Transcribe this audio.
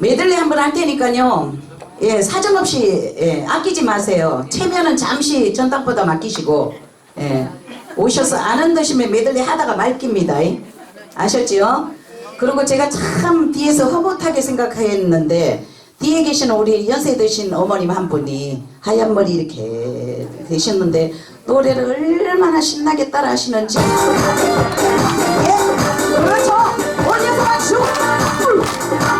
메들리 한번 할 테니까요. 예, 사정없이 예, 아끼지 마세요. 체면은 잠시 전당보다 맡기시고 예, 오셔서 아는 듯이면 메들리 하다가 말깁니다. 예. 아셨지요? 그리고 제가 참 뒤에서 허무하게 생각했는데 뒤에 계신 우리 연세 드신 어머님 한 분이 하얀 머리 이렇게 되셨는데 노래를 얼마나 신나게 따라 하시는지 예, 그렇죠. 올려서 맞추.